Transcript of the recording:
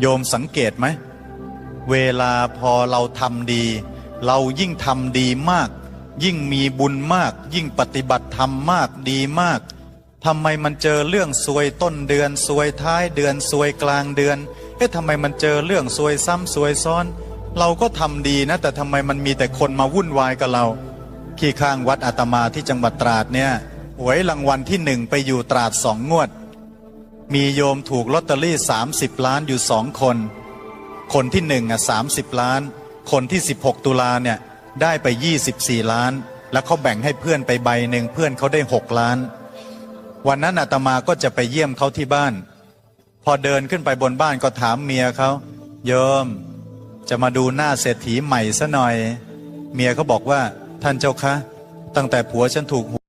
โยมสังเกตไหม เวลาพอเราทำดี เรายิ่งทำดีมาก ยิ่งมีบุญมาก ยิ่งปฏิบัติธรรมมากดีมากทำไมมันเจอเรื่องซวยต้นเดือนซวยท้ายเดือนซวยกลางเดือนเอ๊ะทำไมมันเจอเรื่องซวยซ้ำซวยซ้อน เราก็ทำดีนะ แต่ทำไมมันมีแต่คนมาวุ่นวายกับเรา ขี้ข้างวัดอาตมาที่จังหวัดตราดเนี่ยหวยรางวัลที่หนึ่งไปอยู่ตราดสองงวด มีโยมถูกลอตเตอรี่ 30 ล้านอยู่สองคน คนที่หนึ่งอะสาล้าน คนที่ 16 ตุลาเนี่ยได้ไป 24 ล้าน แล้วเขาแบ่งให้เพื่อนไปใบหนึ่งเพื่อนเขาได้ 6 ล้าน วันนั้นอาตมาก็จะไปเยี่ยมเขาที่บ้าน พอเดินขึ้นไปบนบ้านก็ถามเมียเขาโยม จะมาดูหน้าเศรษฐีใหม่ซะหน่อย เมียเขาบอกว่าท่านเจ้าคะ ตั้งแต่ผัวฉันถูก